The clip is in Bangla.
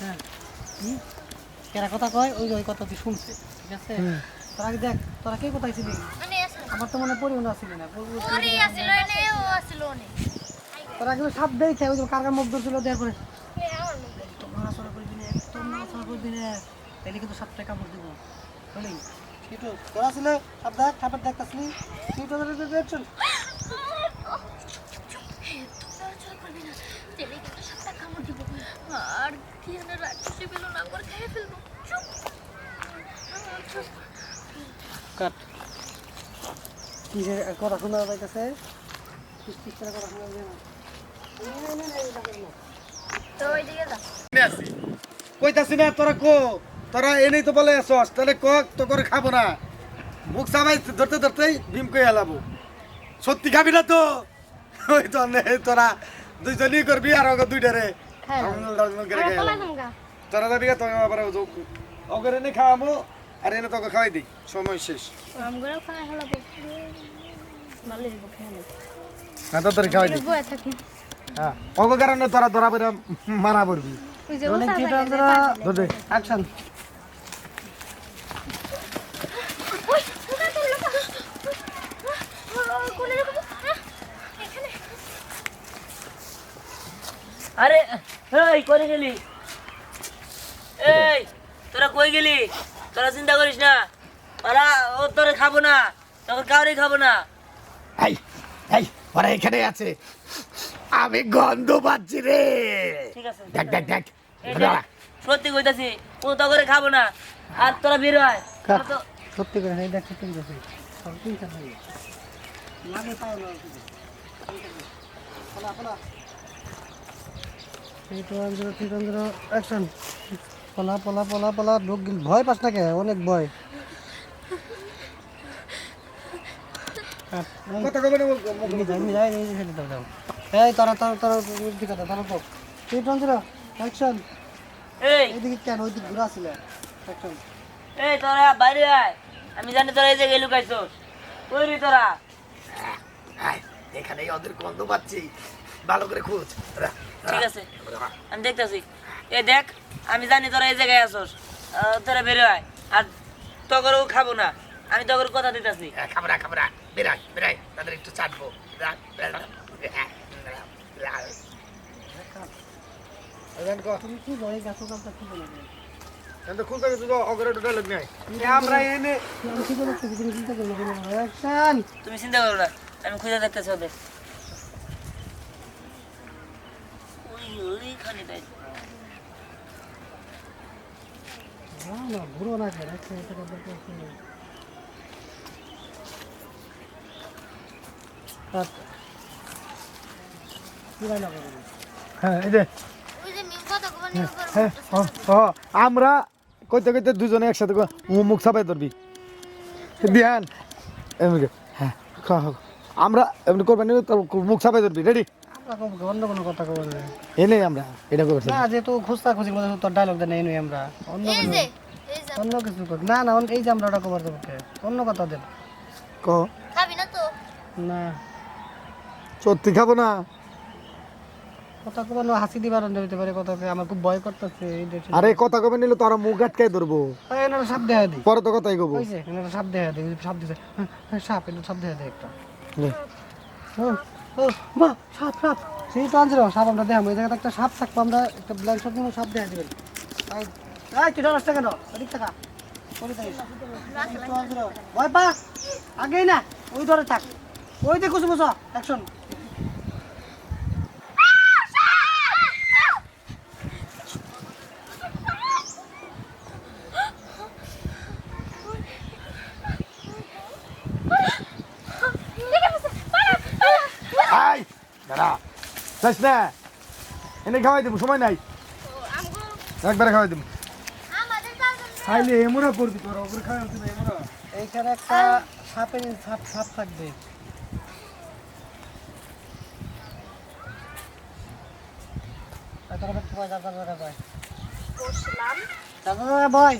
হ্যাঁ কেরা কথা কয় ওই ওই কথা তুই শুনছে ঠিক আছে তোরা দেখ তোরা কে কোথায় ছিলি আমার তো মনে পড়ি মনে আসিলি না তোরা আগে সাপ দেখে ওই যে কারকার মুখ ধরছিল দেওয়ার পরে নড়াচড়া করবি না একদম নড়াচড়া করবি না তাহলে কিন্তু সাপটা কামড় দিব বলি সেটু তোরা ছিল সাপ দেখ সাপের দেখতেছিলি সেটু দেখছুন তোমরা চল করবি না তেলে কিন্তু সাপটা কামড় দিব আর টিয়ানা রাক্ষসে পেল না করে খেয়ে ফেলব চুপ চুপ কাট। কি যে কথা শোনা যাইতেছে তো ওইদিকে যা। কইতাছি না তোরা কো তোরা এনেই তো বলে আসস তাহলে ক তো করে খাব না। মুখ সাবাই ধরতে ধরতেই ভীম কই হেলাবো সত্যি খাবি না তো? ওই তো নে, তোরা দুইজনই করবি আর ওকে দুইটারে খাই তোরা যাবি তোকে আবার ওকে এনে খাওয়াবো আর এনে তোকে খাওয়াই দিই। সময় শেষ। হ্যাঁ তাড়াতাড়ি খাওয়াই দিই। হ্যাঁ ওকে কারণে তোরা ধরা বেরা মারা পড়বি। ওই যে অনেক ওসা চিত্র ধর দে। অ্যাকশন ওই ওখানে তো লোক। কোনে রকম এখানে। আরে এই গেলি? এই তোরা কই গেলি? তোরা চিন্তা করিস না। ওরা ও তোরে খাব না তোকে কাউরে খাব না। এই এই ওরা এখানে আছে। আমি গন্ধ পাচ্ছি রে। ঠিক আছে দেখ দেখ দেখ। সত্যি কইতাছি ও তো করে খাব না আর তোরা বের হয়। সত্যি করে দেখ লাগে পাও না। পলা পলা এই তো আন্দর ঠিক আন্দর অ্যাকশন পলা পলা পলা পলা লোক গিল- ভয় পাস না কে? অনেক ভয়। কাট, এই, কথা কবে না এমনি যাই, এমনি যাই, এই যে সেটা দাও, দাও। এই তোরা তোরা তোরা ঠিক আছে তো ঠিক আন্দর অ্যাকশন এই। এইদিকে কেন? ওইদিকে ঘুরা ছিল অ্যাকশন এই তোরা বাইরে আয়। আমি জানি তোরা এই জায়গায় লুকাইছস। কই রে তোরা এখানে ওদের গন্ধ পাচ্ছি। ভালো করে খোঁজ। ঠিক আছে। আমি দেখতাছি। এই দেখ আমি জানি তোরা এই জায়গায় আসস তোরা বের হয়। আর তগরও খাব না। আমি তগর কথা দিতাছি। খাবরা খাবরা বেরাই বেরাই তাদের একটু চাটবো তুমি কি বলে গাছ কাপটা কি বলে খুলতে গেছে তো অগরে ডায়লগ নাই আমরা এনে আমি কি বলে তুমি চিন্তা করল অ্যাকশন তুমি চিন্তা করো না। আমি খুঁজে দেখতেছি ওদের। ওই তাই না না ঘুরো না কেন একটা একটা কথা বলছি আচ্ছা কি রান্না করবি হ্যাঁ এই যে ওই কথা কবার নিয়ে হ্যাঁ ও, ও, আমরা কইতে কইতে দুজনে একসাথে মুখ ছাপাই ধরবি দিয়ান এমনি হ্যাঁ। আমরা এমনি করবেন মুখ ছাপাই ধরবি রেডি অন্য কোনো কথা কব না। এনে আমরা এটা করছি না যেহেতু খুঁজতা খুঁজি মধ্যে তোর ডায়লগ দেন নই আমরা। অন্য কিছু অন্য কিছু কর। না না এই যে আমরা ওটা কবার দেবো অন্য কথা দেন। ক? খাবি না তো? না। সত্যি খাব না? কথা কবার না হাসি দিবার হইতে পারে কথা আমার খুব ভয় করতেছে আরে কথা কবে নিলে তোরা মুখ আটকাই ধরবো। এনারা সাপ দেখা দিই পরে তো কথাই কব এনারা সাপ দেখা দিই সাপ দিছে। হ্যাঁ, হ্যাঁ, সাপ এটা সাপ দেয় একটা। নে। মা সাপ সাপ। সেই তো আনছিল সাপ আমরা দেখাম ওই জায়গাতে একটা সাপ থাকব, আমরা একটা ব্ল্যাঙ্ক শট নিয়ে সাপ দেখা দিবেন। তাই এই কি ডলার টাকা ওদিক টাকা ভয় পা আগেই না, ওই ধরে থাক। ওই দেখো বুঝো অ্যাকশন যাস না? এনে খাওয়াই দেবো সময় নাই। একবারে খাওয়াই দেবো। খাইলে এমরা করবি তোরা ওপরে খাওয়াই না এমরা এইখানে একটা সাপের সাপ সাপ থাকবে। দাদা দাদা ভয় দাদা দাদা ভয়